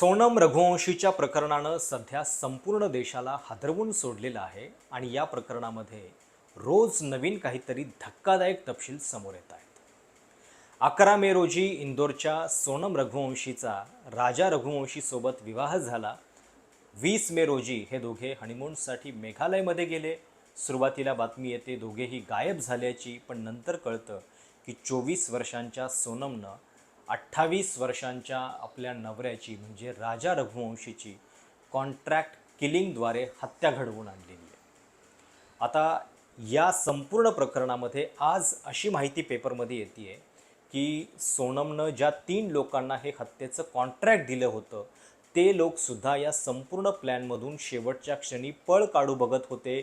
सोनम रघुवंशीच्या प्रकरणानं सध्या संपूर्ण देशाला हादरवून सोडलेलं आहे आणि या प्रकरणामध्ये रोज नवीन काहीतरी धक्कादायक तपशील समोर येत आहेत. अकरा मे रोजी इंदोरच्या सोनम रघुवंशीचा राजा रघुवंशीसोबत विवाह झाला. वीस मे रोजी हे दोघे हनीमूनसाठी मेघालयमध्ये गेले. सुरुवातीला बातमी येते दोघेही गायब झाल्याची पण नंतर कळतं की चोवीस वर्षांच्या सोनमनं अठ्ठावीस वर्षांच्या आपल्या नवऱ्याची म्हणजे राजा रघुवंशीची कॉन्ट्रॅक्ट किलिंगद्वारे हत्या घडवून आणलेली आहे. आता या संपूर्ण प्रकरणामध्ये आज अशी माहिती पेपरमध्ये येते आहे की सोनमनं ज्या तीन लोकांना हे हत्येचं कॉन्ट्रॅक्ट दिलं होतं ते लोकसुद्धा या संपूर्ण प्लॅनमधून शेवटच्या क्षणी पळ काढू बघत होते.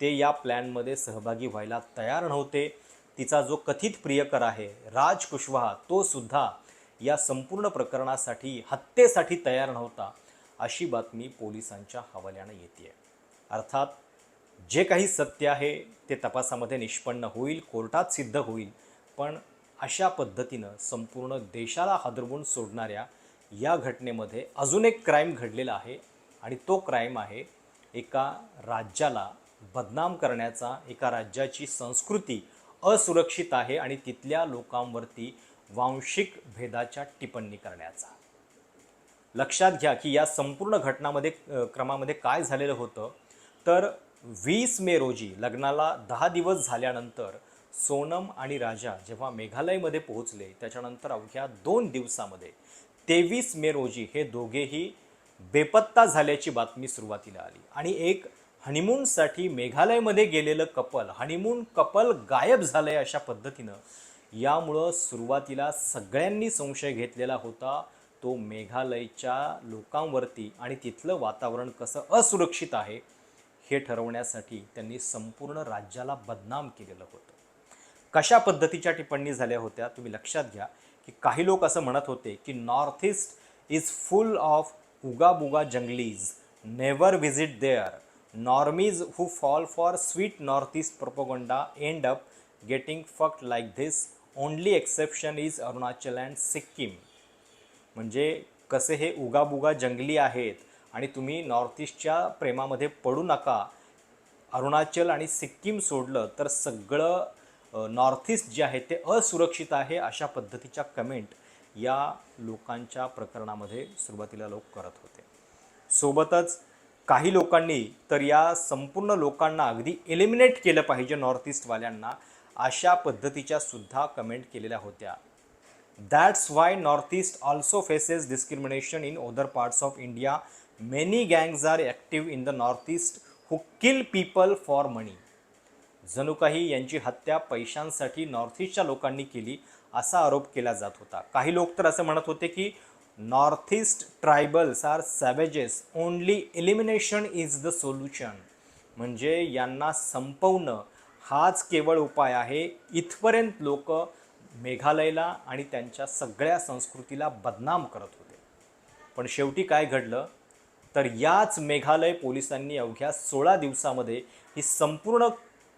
ते या प्लॅनमध्ये सहभागी व्हायला तयार नव्हते. तिचा जो कथित प्रियकर आहे राज कुशवाहा तो सुद्धा या संपूर्ण प्रकरणासाठी हत्येसाठी तयार नव्हता अशी बातमी पोलिसांच्या हवाल्यानं येते अर्थात जे काही सत्य आहे ते तपासामध्ये निष्पन्न होईल कोर्टात सिद्ध होईल पण अशा पद्धतीनं संपूर्ण देशाला हादरवून सोडणाऱ्या या घटनेमध्ये अजून एक क्राईम घडलेला आहे आणि तो क्राईम आहे एका राज्याला बदनाम करण्याचा एका राज्याची संस्कृती असुरक्षित आहे आणि तिथल्या लोकांवरती वांशिक भेदाच्या टिप्पणी करण्याचा. लक्षात घ्या की या संपूर्ण घटनामध्ये क्रमामध्ये काय झालेलं होतं? तर वीस मे रोजी लग्नाला दहा दिवस झाल्यानंतर सोनम आणि राजा जेव्हा मेघालयमध्ये पोहोचले त्याच्यानंतर अवघ्या दोन दिवसामध्ये तेवीस मे रोजी हे दोघेही बेपत्ता झाल्याची बातमी सुरुवातीला आली. आणि एक हनीमूनसाठी मेघालयमध्ये गेलेलं कपल हनीमून कपल गायब झालंय अशा पद्धतीनं यामुळं सुरुवातीला सगळ्यांनी संशय घेतलेला होता तो मेघालयच्या लोकांवरती आणि तिथलं वातावरण कसं असुरक्षित आहे हे ठरवण्यासाठी त्यांनी संपूर्ण राज्याला बदनाम केलेलं होतं. कशा पद्धतीच्या टिप्पणी झाल्या होत्या तुम्ही लक्षात घ्या की काही लोक असं म्हणत होते की north east is full of ooga booga junglees never visit there normies who fall for sweet north east propaganda end up getting fucked like this only exception is Arunachal and Sikkim म्हणजे कसे हे उगाबुगा जंगली आहेत आणि तुम्ही north ईस्टच्या प्रेमामध्ये पडू नका अरुणाचल आणि सिक्कीम सोडलं तर सगळं नॉर्थ ईस्ट जे आहे ते असुरक्षित आहे अशा पद्धतीच्या कमेंट या लोकांच्या प्रकरणामध्ये सुरुवातीला लोक करत होते. सोबतच काही लोकांनी तर या संपूर्ण लोकांना अगदी एलिमिनेट केलं पाहिजे नॉर्थ ईस्टवाल्यांना अशा पद्धतीच्या सुद्धा कमेंट केलेल्या होत्या. That's why north east also faces discrimination in in parts of India many gangs are active in the north east who kill people for money जणू काही यांची हत्या पैशांसाठी नॉर्थ ईस्टच्या लोकांनी केली असा आरोप केला जात होता. काही लोक तर असं म्हणत होते की north east tribals are savages only elimination is the solution म्हणजे यांना संपवणं हाच केवळ उपाय आहे. इथपर्यंत लोक मेघालयला आणि त्यांच्या सगळ्या संस्कृतीला बदनाम करत होते. पण शेवटी काय घडलं? तर याच मेघालय पोलिसांनी अवघ्या सोळा दिवसामध्ये ही संपूर्ण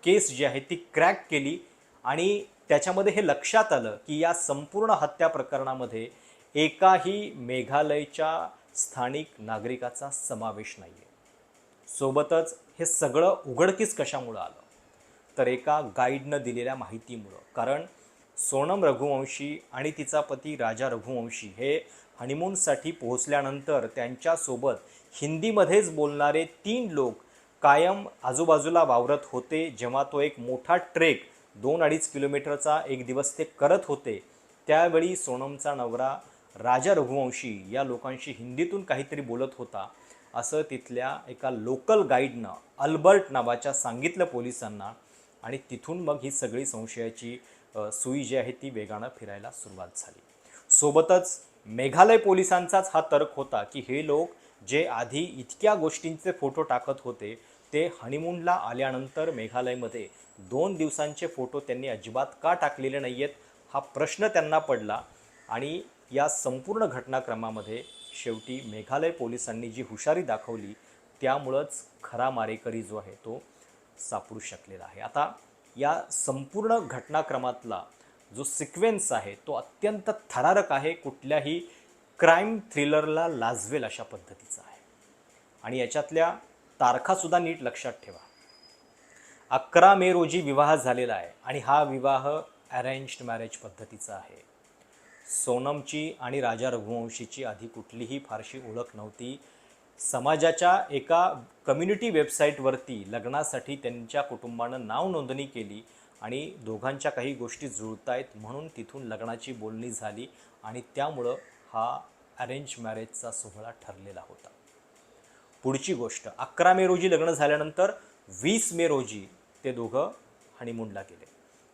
केस जी आहे ती क्रॅक केली आणि त्याच्यामध्ये हे लक्षात आलं की या संपूर्ण हत्या प्रकरणामध्ये एकाही मेघालयच्या स्थानिक नागरिकाचा समावेश नाही आहे सोबतच हे सगळं उघडकीस कशामुळं आलं? तर एका गाईडनं दिलेल्या माहितीमुळं. कारण सोनम रघुवंशी आणि तिचा पती राजा रघुवंशी हे हनीमूनसाठी पोहोचल्यानंतर त्यांच्यासोबत हिंदीमध्येच बोलणारे तीन लोक कायम आजूबाजूला वावरत होते जेव्हा तो एक मोठा ट्रेक दोन अडीच किलोमीटरचा एक दिवस ते करत होते. त्यावेळी सोनमचा नवरा राजा रघुवंशी या लोकांशी हिंदीतून काहीतरी बोलत होता असं तिथल्या एका लोकल गाईडनं अल्बर्ट नावाच्या सांगितलं पोलिसांना. आणि तिथून मग ही सगळी संशयाची सुई जी आहे ती वेगानं फिरायला सुरुवात झाली. सोबतच मेघालय पोलिसांचाच हा तर्क होता की हे लोक जे आधी इतक्या गोष्टींचे फोटो टाकत होते ते हनीमूनला आल्यानंतर मेघालयमध्ये दोन दिवसांचे फोटो त्यांनी अजिबात का टाकलेले नाही आहेत हा प्रश्न त्यांना पडला आणि या संपूर्ण घटनाक्रमामध्ये शेवटी मेघालय पोलिसांनी जी हुशारी दाखवली त्यामुळंच खरा मारेकरी जो आहे तो सापडू शकलेला आहे. आता या संपूर्ण घटनाक्रमातला जो सिक्वेन्स आहे तो अत्यंत थरारक आहे. कुठल्याही क्राईम थ्रिलरला लाजवेल अशा पद्धतीचा आहे. आणि याच्यातल्या तारखासुद्धा नीट लक्षात ठेवा. अकरा मे रोजी विवाह झालेला आहे आणि हा विवाह अरेंज्ड मॅरेज पद्धतीचा आहे. सोनमची आणि राजा रघुवंशीची आधी कुठलीही फारशी ओळख नव्हती. समाजाच्या एका कम्युनिटी वेबसाईटवरती लग्नासाठी त्यांच्या कुटुंबानं नाव नोंदणी केली आणि दोघांच्या काही गोष्टी जुळतायत म्हणून तिथून लग्नाची बोलणी झाली आणि त्यामुळं हा अरेंज मॅरेजचा सोहळा ठरलेला होता. पुढची गोष्ट अकरा मे रोजी लग्न झाल्यानंतर वीस मे रोजी ते दोघं हनीमूनला गेले.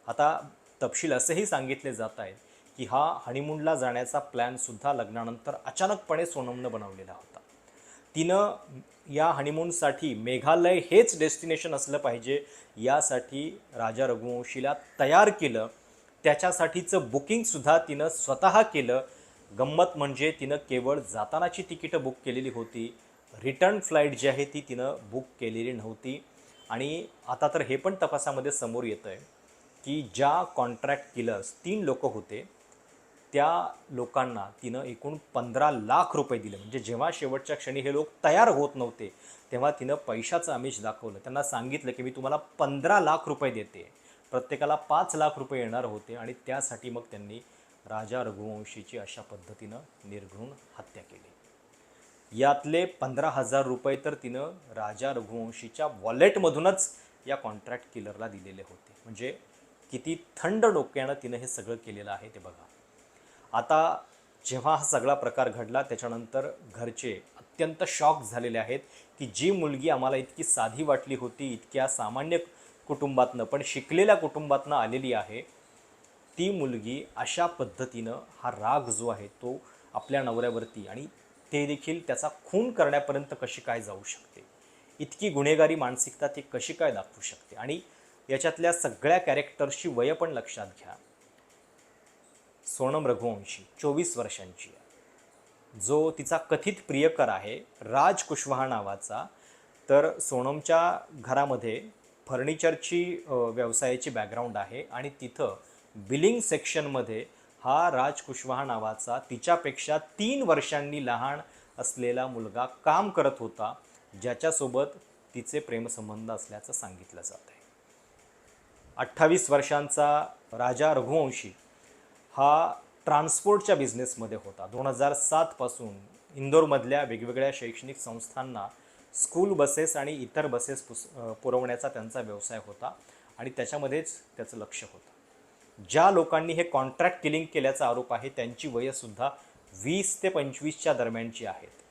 आता तपशील असेही सांगितले जात आहेत की हा हनीमूनला जाण्याचा प्लॅनसुद्धा लग्नानंतर अचानकपणे सोनमनं बनवलेला होता. तिनं या हनीमूनसाठी मेघालय हेच डेस्टिनेशन असलं पाहिजे यासाठी राजा रघुवंशीला तयार केलं. त्याच्यासाठीचं बुकिंगसुद्धा तिनं स्वतः केलं. गंमत म्हणजे तिनं केवळ जातानाची तिकीटं बुक केलेली होती. रिटर्न फ्लाईट जी आहे ती तिनं बुक केलेली नव्हती. आणि आता तर हे पण तपासामध्ये समोर येतं आहे की ज्या कॉन्ट्रॅक्ट किलर्स तीन लोक होते त्या लोकांना तिनं एकूण पंधरा लाख रुपये दिले. म्हणजे जेव्हा शेवटच्या क्षणी हे लोक तयार होत नव्हते तेव्हा तिनं पैशाचं आमिष दाखवलं. त्यांना सांगितलं की मी तुम्हाला पंधरा लाख रुपये देते. प्रत्येकाला पाच लाख रुपये येणार होते आणि त्यासाठी मग त्यांनी राजा रघुवंशीची अशा पद्धतीनं निर्घृण हत्या केली. यातले पंधरा हजार रुपये तर तिनं राजा रघुवंशीच्या वॉलेटमधूनच या कॉन्ट्रॅक्ट किलरला दिलेले होते. म्हणजे किती थंड डोक्यानं तिनं हे सगळं केलेलं आहे ते बघा. आता जेव्हा हा सगळा प्रकार घडला त्याच्यानंतर घरचे अत्यंत शॉक झालेले आहेत की जी मुलगी आम्हाला इतकी साधी वाटली होती इतक्या सामान्य कुटुंबातनं पण शिकलेल्या कुटुंबातनं आलेली आहे ती मुलगी अशा पद्धतीनं हा राग जो आहे तो आपल्या नवऱ्यावरती आणि ते देखील त्याचा खून करण्यापर्यंत कशी काय जाऊ शकते? इतकी गुन्हेगारी मानसिकता ती कशी काय दाखवू शकते? आणि याच्यातल्या सगळ्या कॅरेक्टर्सची वय पण लक्षात घ्या. सोनम रघुवंशी चोवीस वर्षांची आहे. जो तिचा कथित प्रियकर आहे राज कुशवाहा नावाचा तर सोनमच्या घरामध्ये फर्निचरची व्यवसायाची बॅकग्राऊंड आहे आणि तिथं बिलिंग सेक्शनमध्ये हा राज कुशवाहा नावाचा तिच्यापेक्षा तीन वर्षांनी लहान असलेला मुलगा काम करत होता ज्याच्यासोबत तिचे प्रेमसंबंध असल्याचं सांगितलं जात आहे अठ्ठावीस वर्षांचा राजा रघुवंशी हा ट्रान्सपोर्टच्या बिझनेसमध्ये होता. दोन हजार सातपासून इंदोरमधल्या वेगवेगळ्या शैक्षणिक संस्थांना स्कूल बसेस आणि इतर बसेस पुस पुरवण्याचा त्यांचा व्यवसाय होता आणि त्याच्यामध्येच त्याचं लक्ष होतं. ज्या लोकांनी हे कॉन्ट्रॅक्ट किलिंग केल्याचा आरोप आहे त्यांची वयसुद्धा वीस ते पंचवीसच्या दरम्यानची आहेत.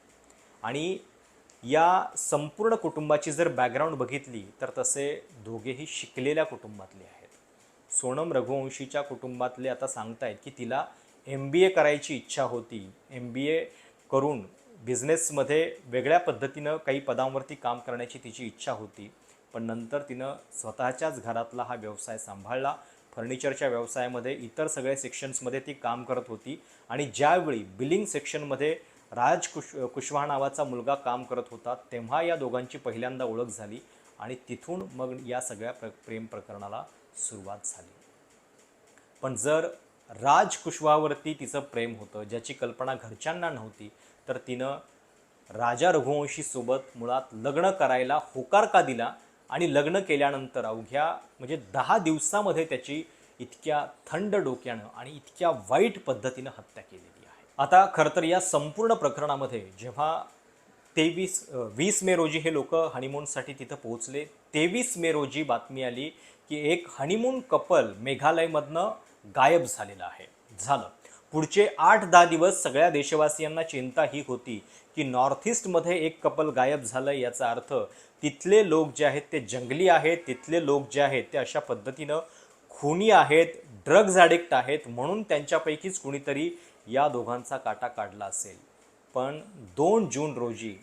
आणि या संपूर्ण कुटुंबाची जर बॅकग्राऊंड बघितली तर तसे दोघेही शिकलेल्या कुटुंबातले आहेत. सोनम रघुवंशीच्या कुटुंबातले आता सांगतायत की तिला एम बी ए करायची इच्छा होती. एम बी ए करून बिझनेसमध्ये वेगळ्या पद्धतीनं काही पदांवरती काम करण्याची तिची इच्छा होती. पण नंतर तिनं स्वतःच्याच घरातला हा व्यवसाय सांभाळला. फर्निचरच्या व्यवसायामध्ये इतर सगळ्या सेक्शन्समध्ये ती काम करत होती आणि ज्यावेळी बिलिंग सेक्शनमध्ये राज कुश कुशवाहा नावाचा मुलगा काम करत होता तेव्हा या दोघांची पहिल्यांदा ओळख झाली आणि तिथून मग या सगळ्या प्र प्रेम प्रकरणाला सुरुवात झाली. पण जर राज कुशवावरती तिचं प्रेम होतं ज्याची कल्पना घरच्यांना नव्हती तर तिनं राजा रघुवंशीसोबत मुळात लग्न करायला होकार का दिला आणि लग्न केल्यानंतर अवघ्या म्हणजे दहा दिवसामध्ये त्याची इतक्या थंड डोक्यानं आणि इतक्या वाईट पद्धतीनं हत्या केलेली आहे. आता खरं तर या संपूर्ण प्रकरणामध्ये जेव्हा तेवीस वीस मे रोजी हे लोक हनीमूनसाठी तिथं पोहोचले तेवीस मे रोजी बातमी आली की एक हनीमून कपल मेघालयमधनं गायब झालेलं आहे. झालं. पुढचे आठ दहा दिवस सगळ्या देशवासियांना चिंता ही होती की नॉर्थ ईस्टमध्ये एक कपल गायब झालं याचा अर्थ तिथले लोक जे आहेत ते जंगली आहेत तिथले लोक जे आहेत ते अशा पद्धतीनं खुनी आहेत ड्रग्ज ॲडिक्ट आहेत म्हणून त्यांच्यापैकीच कुणीतरी या दोघांचा काटा काढला असेल. पण दोन जून रोजी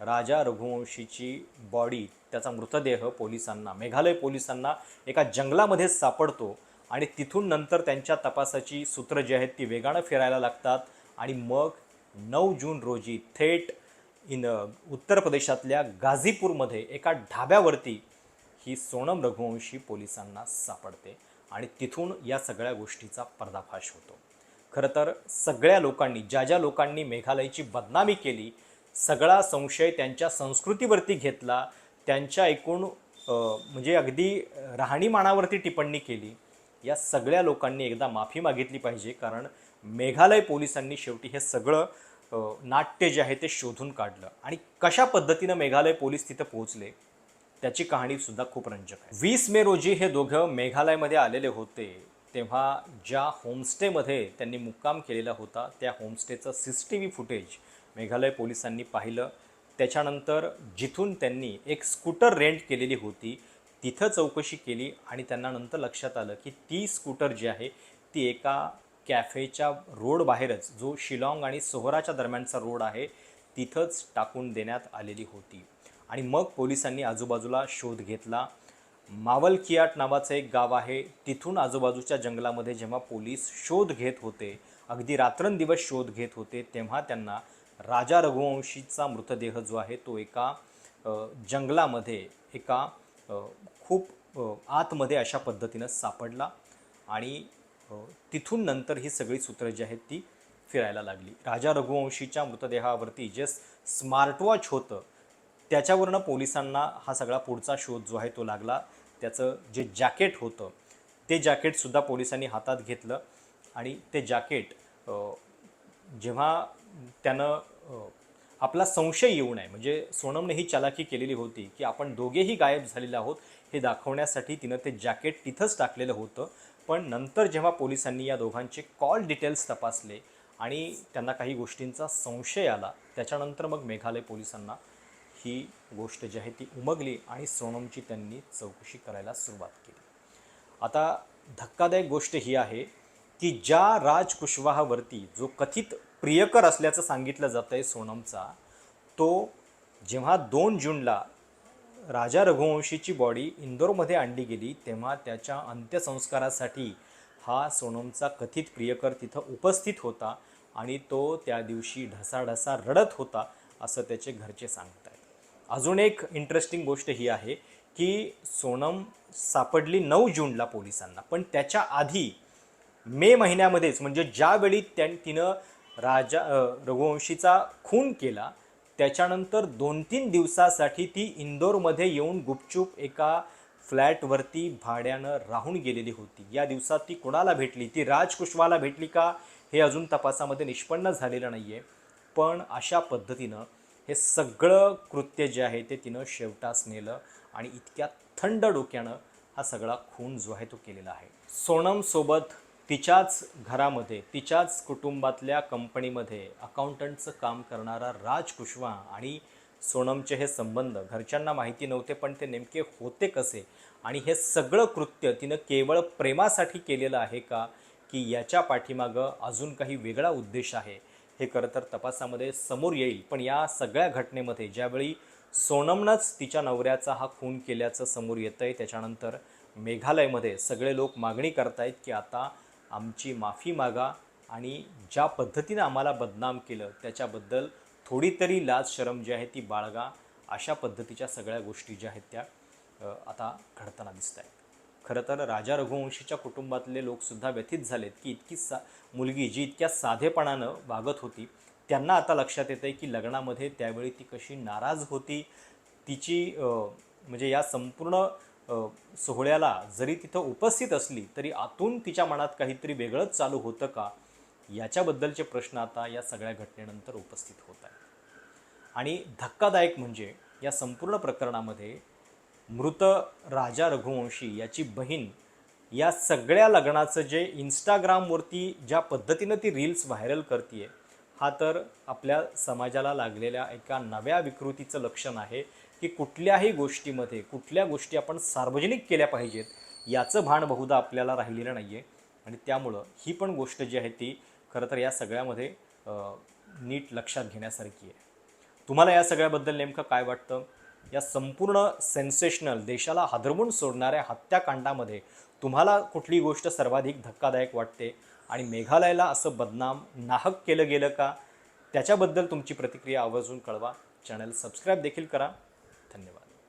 राजा रघुवंशीची बॉडी त्याचा मृतदेह पोलिसांना मेघालय पोलिसांना एका जंगलामध्ये सापडतो आणि तिथून नंतर त्यांच्या तपासाची सूत्र जी आहेत ती वेगानं फिरायला लागतात आणि मग नऊ जून रोजी थेट इन उत्तर प्रदेशातल्या गाझीपूरमध्ये एका ढाब्यावरती ही सोनम रघुवंशी पोलिसांना सापडते आणि तिथून या सगळ्या गोष्टीचा पर्दाफाश होतो. खरं तर सगळ्या लोकांनी ज्या ज्या लोकांनी मेघालयची बदनामी केली सगळा संशय त्यांच्या संस्कृतीवरती घेतला त्यांच्या एकूण म्हणजे अगदी राहणीमानावरती टिप्पणी केली या सगळ्या लोकांनी एकदा माफी मागितली पाहिजे. कारण मेघालय पोलिसांनी शेवटी हे सगळं नाट्य जे आहे ते शोधून काढलं. आणि कशा पद्धतीनं मेघालय पोलीस तिथं पोहोचले त्याची कहाणी सुद्धा खूप रंजक आहे. वीस मे रोजी हे दोघं मेघालयमध्ये आलेले होते तेव्हा ज्या होमस्टेमध्ये त्यांनी मुक्काम केलेला होता त्या होमस्टेचं C C T V footage Meghalaya पोलिसांनी पाहिलं. त्याच्यानंतर जिथून त्यांनी एक स्कूटर रेंट केलेली होती तिथं चौकशी केली आणि त्यांना नंतर लक्षात आलं की ती स्कूटर जी आहे ती एका कॅफेच्या रोड बाहेरच जो शिलाँग आणि सोहराच्या दरम्यानचा रोड आहे तिथंच टाकून देण्यात आलेली होती. आणि मग पोलिसांनी आजूबाजूला शोध घेतला. मावलकियाट नावाचं एक गाव आहे. तिथून आजूबाजूच्या जंगलामध्ये जेव्हा पोलीस शोध घेत होते अगदी रात्रंदिवस शोध घेत होते तेव्हा त्यांना राजा रघुवंशीचा मृतदेह जो आहे तो एका जंगलामध्ये एका खूप आतमध्ये अशा पद्धतीनं सापडला आणि तिथून नंतर ही सगळी सूत्रं जी आहेत ती फिरायला लागली. राजा रघुवंशीच्या मृतदेहावरती जे स्मार्टवॉच होतं त्याच्यावरनं पोलिसांना हा सगळा पुढचा शोध जो आहे तो लागला. त्याचं जे जॅकेट होतं ते जॅकेटसुद्धा पोलिसांनी हातात घेतलं आणि ते जॅकेट जेव्हा त्यानं आपला संशय येऊ नये. म्हणजे सोनमने ही चालाकी केलेली होती की आपण दोघेही गायब झालेले आहोत हे दाखवण्यासाठी तिनं ते जॅकेट तिथंच टाकलेलं होतं. पण नंतर जेव्हा पोलिसांनी या दोघांचे कॉल डिटेल्स तपासले आणि त्यांना काही गोष्टींचा संशय आला त्याच्यानंतर मग मेघालय पोलिसांना ही गोष्ट जी आहे ती उमगली आणि सोनमची त्यांनी चौकशी करायला सुरुवात केली. आता धक्कादायक गोष्ट ही आहे की ज्या राज कुशवाहावरती जो कथित प्रियकर असल्याचं सांगितलं जातं आहे सोनमचा. तो जेव्हा दोन जूनला राजा रघुवंशीची बॉडी इंदोरमध्ये आणली गेली तेव्हा त्याच्या अंत्यसंस्कारासाठी हा सोनमचा कथित प्रियकर तिथं उपस्थित होता आणि तो त्या दिवशी ढसाढसा रडत होता असं त्याचे घरचे सांगत आहेत अजून एक इंटरेस्टिंग गोष्ट ही आहे की सोनम सापडली नऊ जूनला पोलिसांना पण त्याच्या आधी मे महिन्यामध्येच म्हणजे ज्यावेळी त्या तिनं राजा रघुवंशीचा खून केला. त्याच्यानंतर दोन तीन दिवसासाठी ती इंदोरमध्ये येऊन गुपचूप एका फ्लॅटवरती भाड्यानं राहून गेलेली होती. या दिवसात ती कोणाला भेटली? ती राज कुशवाला भेटली का? हे अजून तपासामध्ये निष्पन्न झालेलं नाही आहे पण अशा पद्धतीनं हे सगळं कृत्य जे आहे ते तिनं शेवटास नेलं आणि इतक्या थंड डोक्यानं हा सगळा खून जो आहे तो केलेला आहे. सोनमसोबत तिच्याच घरामध्ये तिच्याच कुटुंबातल्या कंपनीमध्ये अकाउंटंटचं काम करणारा राज कुशवा आणि सोनमचे हे संबंध घरच्यांना माहिती नव्हते पण ते नेमके होते कसे? आणि हे सगळं कृत्य तिनं केवळ प्रेमासाठी केलेलं आहे का? की याच्या पाठीमागं अजून काही वेगळा उद्देश आहे? हे खरं तर तपासामध्ये समोर येईल पण या सगळ्या घटनेमध्ये ज्यावेळी सोनमनंच तिच्या नवऱ्याचा हा खून केल्याचं समोर येतं आहे त्याच्यानंतर मेघालयमध्ये सगळे लोक मागणी करतायत की आता आमची माफी मागा आणि ज्या पद्धतीनं आम्हाला बदनाम केलं त्याच्याबद्दल थोडी तरी लाज शरम जी आहे ती बाळगा. अशा पद्धतीच्या सगळ्या गोष्टी ज्या आहेत त्या आता घडताना दिसत आहेत खरं तर राजा रघुवंशीच्या कुटुंबातले लोकसुद्धा व्यथित झालेत की इतकी सा मुलगी जी इतक्या साधेपणानं वागत होती त्यांना आता लक्षात येतं आहे की लग्नामध्ये त्यावेळी ती कशी नाराज होती. तिची म्हणजे या संपूर्ण सोहळ्याला जरी तिथं उपस्थित असली तरी आतून तिच्या मनात काहीतरी वेगळंच चालू होतं का? याच्याबद्दलचे प्रश्न आता या सगळ्या घटनेनंतर उपस्थित होत आहेत. आणि धक्कादायक म्हणजे या संपूर्ण प्रकरणामध्ये मृत राजा रघुवंशी याची बहीण या सगळ्या लग्नाचं जे इंस्टाग्रामवरती ज्या पद्धतीनं ती रील्स व्हायरल करते हा तर आपल्या समाजाला लागलेल्या एका नव्या विकृतीचं लक्षण आहे. की कुठल्याही गोष्टीमध्ये कुठल्या गोष्टी आपण सार्वजनिक केल्या पाहिजेत याचं भान बहुधा आपल्याला राहिलेलं नाही आहे आणि त्यामुळं ही पण गोष्ट जी आहे ती खरं तर या सगळ्यामध्ये नीट लक्षात घेण्यासारखी आहे. तुम्हाला या सगळ्याबद्दल नेमकं काय वाटतं? या संपूर्ण सेन्सेशनल देशाला हादरवून सोडणाऱ्या हत्याकांडामध्ये तुम्हाला कुठली गोष्ट सर्वाधिक धक्कादायक वाटते? आणि मेघालयाला असं बदनाम नाहक केलं गेलं का? त्याच्याबद्दल तुमची प्रतिक्रिया आवर्जून कळवा. चॅनल सबस्क्राईब देखील करा.